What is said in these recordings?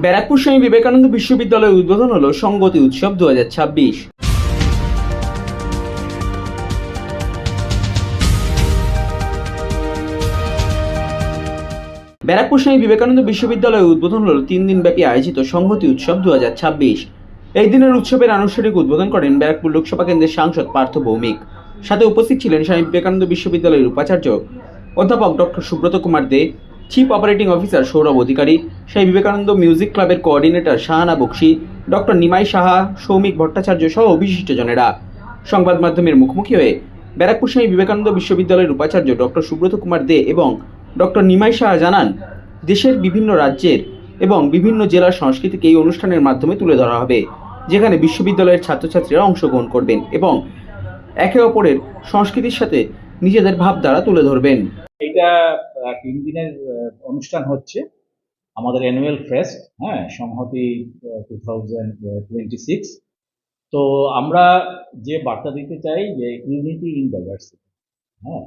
ব্যারাকপুর স্বামী বিবেকানন্দ বিশ্ববিদ্যালয়ের উদ্বোধন হলো সংগতি উৎসব দু ব্যারাকপুর স্বামী বিবেকানন্দ বিশ্ববিদ্যালয়ে উদ্বোধন হল তিন দিনব্যাপী আয়োজিত সংহতি উৎসব দুই হাজার ছাব্বিশ। এই দিনের উৎসবের আনুষ্ঠানিক উদ্বোধন করেন ব্যারাকপুর লোকসভা কেন্দ্রের সাংসদ পার্থ ভৌমিক। সাথে উপস্থিত ছিলেন স্বামী বিবেকানন্দ বিশ্ববিদ্যালয়ের উপাচার্য অধ্যাপক doctor Subrata Kumar De chief operating officer Sourav Adhikari Swami Vivekananda music ক্লাবের কোঅর্ডিনেটর শাহানা বক্সি ডক্টর নিমাই সাহা, সৌমিক ভট্টাচার্য সহ বিশিষ্টজনেরা সংবাদ মাধ্যমের মুখোমুখি হয়ে ব্যারাকপুর স্বামী বিবেকানন্দ বিশ্ববিদ্যালয়ের উপাচার্য ডক্টর সুব্রত কুমার দে এবং ডক্টর নিমাই সাহা জানান, দেশের বিভিন্ন রাজ্যের এবং বিভিন্ন জেলার সংস্কৃতিকে এই অনুষ্ঠানের মাধ্যমে তুলে ধরা হবে, যেখানে বিশ্ববিদ্যালয়ের ছাত্রছাত্রীরা অংশগ্রহণ করবেন এবং একে অপরের সংস্কৃতির সাথে নিজেদের ভাবধারা তুলে ধরবেন। এটা তিন দিনের অনুষ্ঠান হচ্ছে আমাদের অ্যানুয়াল ফেস্ট হ্যাঁ সংহতি টু টোয়েন্টি সিক্স তো আমরা যে বার্তা দিতে চাই যে ইউনিটি ইন ডাইভার্সিটি হ্যাঁ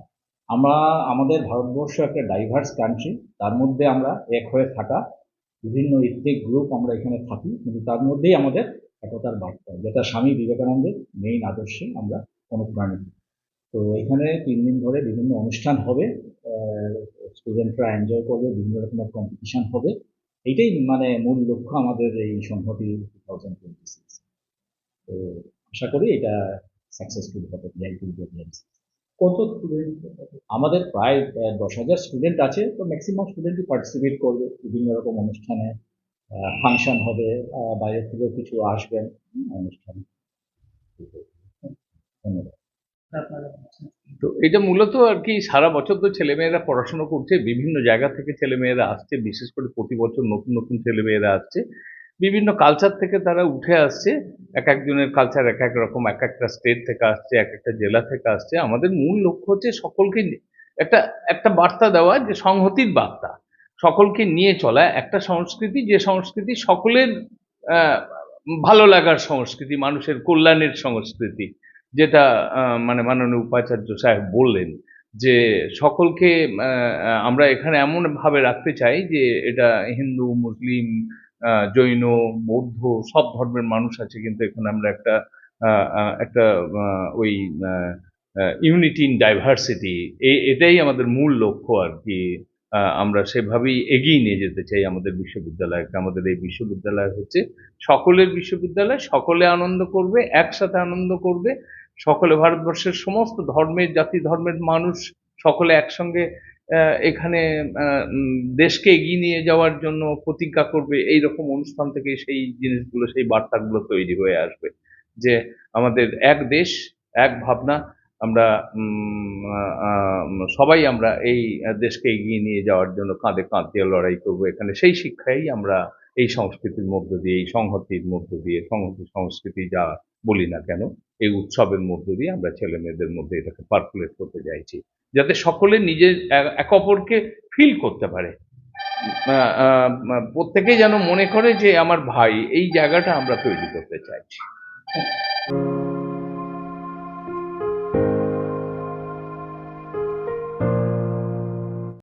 আমরা, আমাদের ভারতবর্ষ একটা ডাইভার্স কান্ট্রি তার মধ্যে আমরা এক হয়ে থাকা বিভিন্ন ইথনিক গ্রুপ আমরা এখানে থাকি, কিন্তু তার মধ্যেই আমাদের একতার বার্তা, যেটা স্বামী বিবেকানন্দের মেইন আদর্শে আমরা অনুপ্রাণিত। তো এখানে তিন দিন ধরে বিভিন্ন অনুষ্ঠান হবে স্টুডেন্টরা এনজয় করবে বিভিন্ন রকমের কম্পিটিশন হবে। এইটাই মানে মূল লক্ষ্য আমাদের এই সংহতি টু থাউজেন্ড টোয়েন্টি সিক্স তো আশা করি এটা সাকসেসফুল হবে কত স্টুডেন্ট আমাদের প্রায় দশ হাজার স্টুডেন্ট আছে তো ম্যাক্সিমাম স্টুডেন্টই পার্টিসিপেট করবে বিভিন্ন রকম অনুষ্ঠানে। ফাংশন হবে বাইরে থেকেও কিছু আসবেন অনুষ্ঠানে। ধন্যবাদ। তো এটা মূলত আর কি সারা বছর তো ছেলেমেয়েরা পড়াশোনা করছে, বিভিন্ন জায়গা থেকে ছেলেমেয়েরা আসছে, বিশেষ করে প্রতি বছর নতুন নতুন ছেলেমেয়েরা আসছে। বিভিন্ন কালচার থেকে তারা উঠে আসছে, এক একজনের কালচার এক এক রকম, এক একটা স্টেট থেকে আসছে, এক একটা জেলা থেকে আসছে। আমাদের মূল লক্ষ্য হচ্ছে সকলকে একটা একটা বার্তা দেওয়া, যে সংহতির বার্তা। সকলকে নিয়ে চলা, একটা সংস্কৃতি, যে সংস্কৃতি সকলের ভালো লাগার সংস্কৃতি, মানুষের কল্যাণের সংস্কৃতি। যেটা মানে মাননীয় উপাচার্য সাহেব বললেন যে, সকলকে আমরা এখানে এমন ভাবে রাখতে চাই যে, এটা হিন্দু, মুসলিম জৈন, বৌদ্ধ, সব ধর্মের মানুষ আছে, কিন্তু এখানে আমরা একটা একটা ওই ইউনিটি ইন ডাইভার্সিটি এটাই আমাদের মূল লক্ষ্য আর কি আমরা সেভাবেই এগিয়ে নিয়ে যেতে চাই আমাদের বিশ্ববিদ্যালয়কে। আমাদের এই বিশ্ববিদ্যালয় হচ্ছে সকলের বিশ্ববিদ্যালয়, সকলে আনন্দ করবে, একসাথে আনন্দ করবে সকলে ভারতবর্ষের সমস্ত ধর্মের জাতি, ধর্মের মানুষ সকলে একসঙ্গে এখানে দেশকে এগিয়ে নিয়ে যাওয়ার জন্য প্রতিজ্ঞা করবে। এই রকম অনুষ্ঠান থেকে সেই জিনিসগুলো, সেই বার্তাগুলো তৈরি হয়ে আসবে যে আমাদের এক দেশ, এক ভাবনা, আমরা সবাই আমরা এই দেশকে এগিয়ে নিয়ে যাওয়ার জন্য কাঁধে কাঁধ দিয়ে লড়াই করব এখানে। সেই শিক্ষাই আমরা এই সংস্কৃতির মধ্য দিয়ে, এই সংহতির মধ্য দিয়ে, সংহতি, সংস্কৃতি যা বলি না কেন এই উৎসবের মধ্য দিয়ে আমরা ছেলে মেয়েদের মধ্যে এটাকে পার্কুলেট করতে চাইছি। যাতে সকলে নিজের এক- অপরকে ফিল করতে পারে। প্রত্যেকেই যেন মনে করে যে, আমার ভাই, এই জায়গাটা আমরা তৈরি করতে চাইছি।